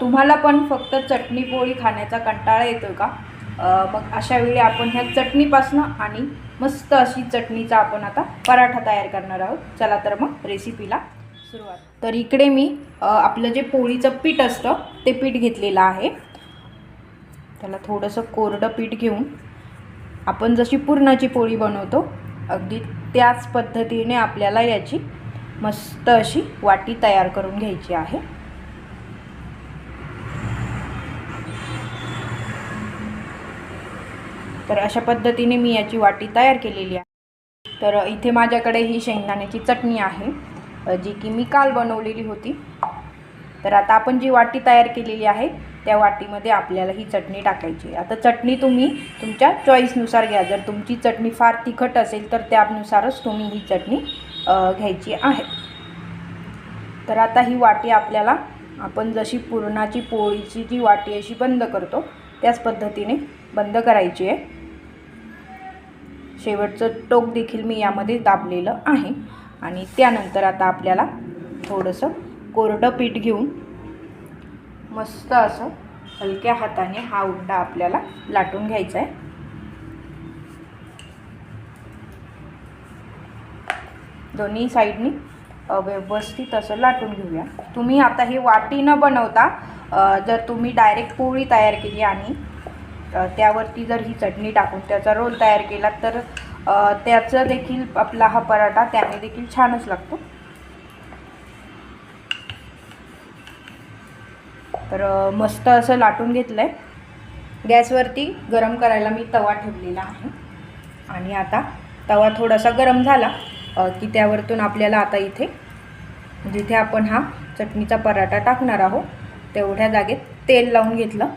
तुम्हाला पण फक्त चटणी पोळी खाण्याचा कंटाळा येतो का? मग अशा वेळी आपण ह्या चटणीपासनं आणि मस्त अशी चटणीचा आपण आता पराठा तयार करणार आहोत. चला तर मग रेसिपीला सुरुवात. तर इकडे मी आपलं जे पोळीचं पीठ असतं ते पीठ घेतलेलं आहे. त्याला थोडंसं कोरडं पीठ घेऊन आपण जशी पुरणाची पोळी बनवतो अगदी त्याच पद्धतीने आपल्याला याची मस्त अशी वाटी तयार करून घ्यायची आहे. तर अशा पद्धतीने मी याची वाटी तयार केलेली आहे. तर इथे माझ्याकडे ही शेंगदाण्याची चटणी आहे जी की मी काल बनवलेली होती. तर आता आपण जी वाटी तयार केलेली आहे त्या वाटीमध्ये आपल्याला ही चटणी टाकायची आहे. आता चटणी तुम्ही तुमच्या चॉईसनुसार घ्या. जर तुमची चटणी फार तिखट असेल तर त्यानुसारच तुम्ही ही चटणी घ्यायची आहे. तर आता ही वाटी आपल्याला आपण जशी पुरणाची पोळीची जी वाटी अशी बंद करतो. त्याच पद्धतीने बंद करायची आहे. शेवटचं टोक देखील मी यामध्ये दाबलेलं आहे. आणि त्यानंतर आता आपल्याला थोडंसं कोरडं पीठ घेऊन मस्त असं हलक्या हाताने हा उंडा आपल्याला लाटून घ्यायचा आहे. दोन्ही साईडनी व्यवस्थित असं लाटून घेऊया. तुम्ही आता हे वाटी न बनवता जर तुम्ही डायरेक्ट पोळी तयार केली आणि त्यावरती जर ही चटणी टाकून त्याचा रोल तयार केला तर त्याचं देखील आपला हा पराठा त्याने देखील छानच लागतो. तर मस्त असं लाटून घेतलं आहे गॅसवरती गरम करायला मी तवा ठेवलेला आहे. आणि आता तवा थोडासा गरम झाला. की त्यावरतून आपल्याला आता इथे जिथे आपण हा चटणीचा पराठा टाकणार आहोत तेवढ्या जागेत तेल लावून घेतलं.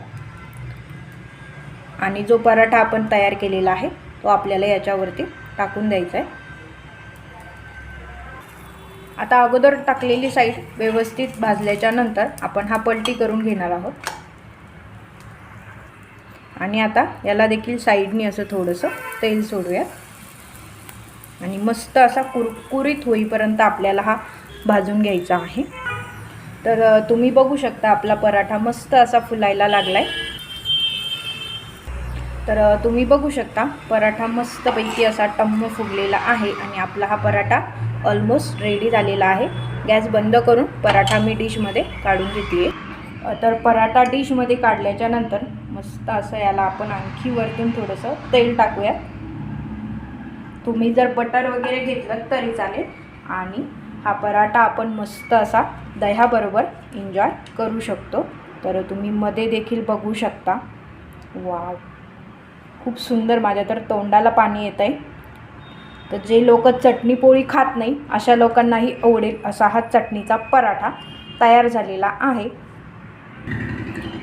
आणि जो पराठा आपण तयार केलेला आहे तो आपल्याला याच्यावरती टाकून द्यायचा आहे. आता अगोदर टाकलेली साईड व्यवस्थित भाजल्याच्या नंतर आपण हा पलटी करून घेणार आहोत. आणि आता याला देखील साईडनी असं थोडंसं तेल सोडूयात. आणि मस्त असा कुरकुरीत होईपर्यंत आपल्याला हा भाजून घ्यायचा आहे. तर तुम्ही बघू शकता आपला पराठा मस्त असा फुलायला लागला आहे तर तुम्ही बघू शकता पराठा मस्तपैकी असा टम्म फुगलेला आहे आणि आपला हा पराठा ऑलमोस्ट रेडी झालेला आहे. गॅस बंद करून पराठा मी डिशमध्ये काढून घेते तर पराठा डिशमध्ये काढल्याच्या नंतर मस्त असं याला आपण आणखी वरतून थोडंसं तेल टाकूयात. तुम्ही जर बटर वगैरे घेतलं तरी चालेल. आणि हा पराठा आपण मस्त असा दह्याबरोबर एन्जॉय करू शकतो. तर तुम्ही मध्ये देखील बघू शकता. वाव. खूप सुंदर माझ्या तर तोंडाला पाणी येत आहे तर जे लोक चटणी पोळी खात नाही अशा लोकांनाही आवडेल असा हा चटणीचा पराठा तयार झालेला आहे.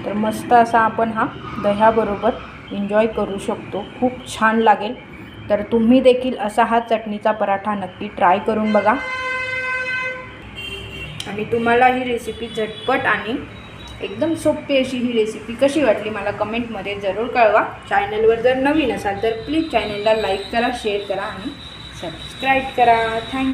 तर मस्त असा आपण हा दह्याबरोबर एन्जॉय करू शकतो. खूप छान लागेल. तर तुम्ही देखील असा हा चटणीचा पराठा नक्की ट्राय करून बघा. आणि तुम्हाला ही रेसिपी झटपट आणि एकदम सोपी अशी ही रेसिपी कशी वाटली मला कमेंटमध्ये जरूर कळवा. चॅनलवर जर नवीन असाल तर प्लीज चॅनलला लाईक करा शेअर करा आणि सबस्क्राईब करा. थँक्यू